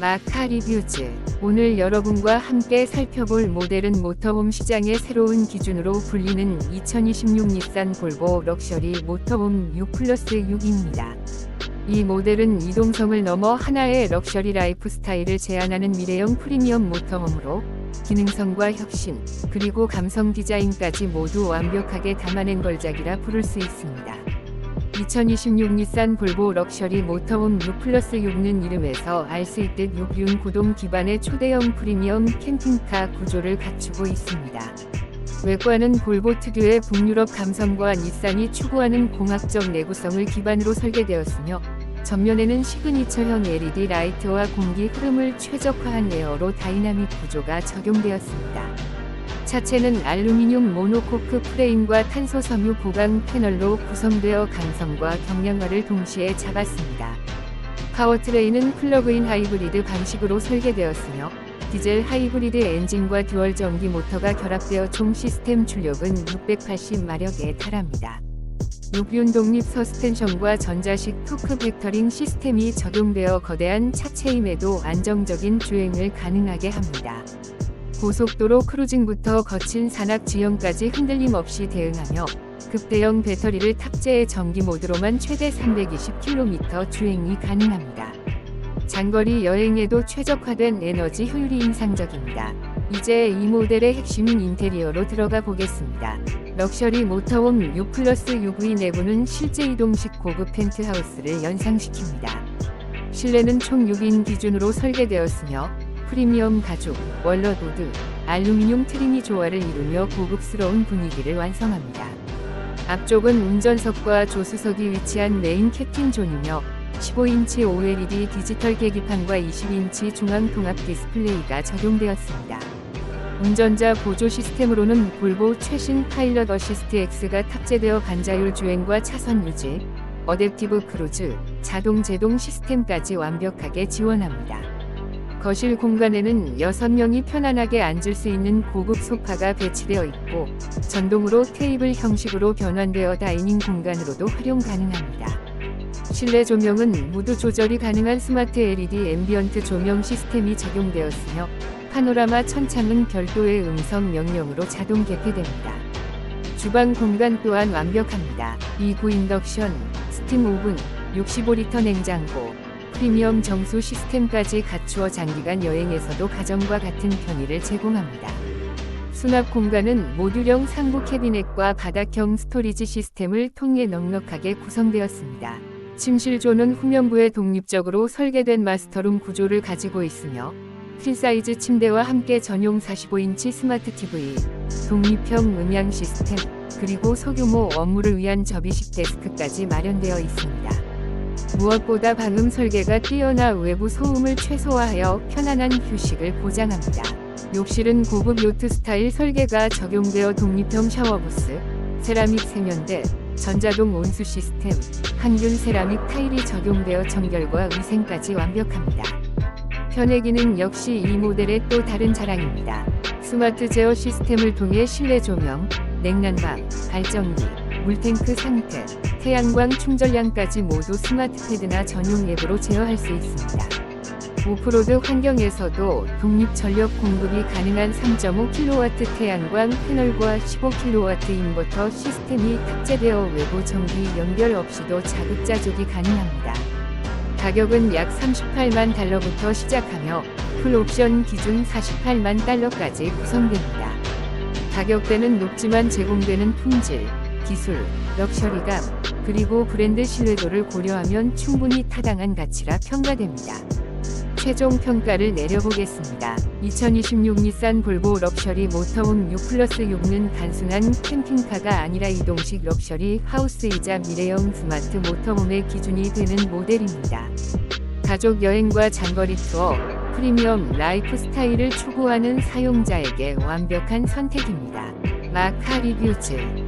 마카 리뷰즈. 오늘 여러분과 함께 살펴볼 모델은 모터홈 시장의 새로운 기준으로 불리는 2026 닛산 볼보 럭셔리 모터홈 6 플러스 6입니다. 이 모델은 이동성을 넘어 하나의 럭셔리 라이프 스타일을 제안하는 미래형 프리미엄 모터홈으로 기능성과 혁신, 그리고 감성 디자인까지 모두 완벽하게 담아낸 걸작이라 부를 수 있습니다. 2026 닛산 볼보 럭셔리 모터홈 6 플러스 6는 이름에서 알 수 있듯 6륜 구동 기반의 초대형 프리미엄 캠핑카 구조를 갖추고 있습니다. 외관은 볼보 특유의 북유럽 감성과 닛산이 추구하는 공학적 내구성을 기반으로 설계되었으며 전면에는 시그니처형 LED 라이트와 공기 흐름을 최적화한 에어로 다이나믹 구조가 적용되었습니다. 차체는 알루미늄 모노코크 프레임과 탄소 섬유 보강 패널로 구성되어 강성과 경량화를 동시에 잡았습니다. 파워트레인은 플러그인 하이브리드 방식으로 설계되었으며 디젤 하이브리드 엔진과 듀얼 전기 모터가 결합되어 총 시스템 출력은 680마력에 달합니다. 6륜 독립 서스펜션과 전자식 토크 벡터링 시스템이 적용되어 거대한 차체임에도 안정적인 주행을 가능하게 합니다. 고속도로 크루징부터 거친 산악 지형까지 흔들림 없이 대응하며 급대형 배터리를 탑재해 전기 모드로만 최대 320km 주행이 가능합니다. 장거리 여행에도 최적화된 에너지 효율이 인상적입니다. 이제 이 모델의 핵심인 인테리어로 들어가 보겠습니다. 럭셔리 모터홈 6 플러스 6의 내부는 실제 이동식 고급 펜트하우스를 연상시킵니다. 실내는 총 6인 기준으로 설계되었으며 프리미엄 가죽, 월러보드, 알루미늄 트림이 조화를 이루며 고급스러운 분위기를 완성합니다. 앞쪽은 운전석과 조수석이 위치한 메인 캡틴 존이며 15인치 OLED 디지털 계기판과 20인치 중앙 통합 디스플레이가 적용되었습니다. 운전자 보조 시스템으로는 볼보 최신 파일럿 어시스트 X가 탑재되어 반자율 주행과 차선 유지, 어댑티브 크루즈, 자동 제동 시스템까지 완벽하게 지원합니다. 거실 공간에는 6명이 편안하게 앉을 수 있는 고급 소파가 배치되어 있고 전동으로 테이블 형식으로 변환되어 다이닝 공간으로도 활용 가능합니다. 실내 조명은 무드 조절이 가능한 스마트 LED 앰비언트 조명 시스템이 적용되었으며 파노라마 천창은 별도의 음성 명령으로 자동 개폐됩니다. 주방 공간 또한 완벽합니다. 2구 인덕션, 스팀 오븐, 65리터 냉장고, 프리미엄 정수 시스템까지 갖추어 장기간 여행에서도 가정과 같은 편의를 제공합니다. 수납 공간은 모듈형 상부 캐비넷과 바닥형 스토리지 시스템을 통해 넉넉하게 구성되었습니다. 침실조는 후면부에 독립적으로 설계된 마스터룸 구조를 가지고 있으며 퀸 사이즈 침대와 함께 전용 45인치 스마트 TV, 독립형 음향 시스템, 그리고 소규모 업무를 위한 접이식 데스크까지 마련되어 있습니다. 무엇보다 방음 설계가 뛰어나 외부 소음을 최소화하여 편안한 휴식을 보장합니다. 욕실은 고급 요트 스타일 설계가 적용되어 독립형 샤워부스, 세라믹 세면대, 전자동 온수 시스템, 항균 세라믹 타일이 적용되어 청결과 위생까지 완벽합니다. 편의 기능 역시 이 모델의 또 다른 자랑입니다. 스마트 제어 시스템을 통해 실내 조명, 냉난방, 발전기, 물탱크 상태, 태양광 충전량까지 모두 스마트 패드나 전용 앱으로 제어할 수 있습니다. 오프로드 환경에서도 독립 전력 공급이 가능한 3.5kW 태양광 패널과 15kW 인버터 시스템이 탑재되어 외부 전기 연결 없이도 자급자족이 가능합니다. 가격은 약 38만 달러부터 시작하며 풀옵션 기준 48만 달러까지 구성됩니다. 가격대는 높지만 제공되는 품질, 기술, 럭셔리감, 그리고 브랜드 신뢰도를 고려하면 충분히 타당한 가치라 평가됩니다. 최종 평가를 내려보겠습니다. 2026 닛산 볼보 럭셔리 모터홈 6 플러스 6는 단순한 캠핑카가 아니라 이동식 럭셔리 하우스이자 미래형 스마트 모터홈의 기준이 되는 모델입니다. 가족 여행과 장거리 투어, 프리미엄 라이프 스타일을 추구하는 사용자에게 완벽한 선택입니다. 마카 리뷰즈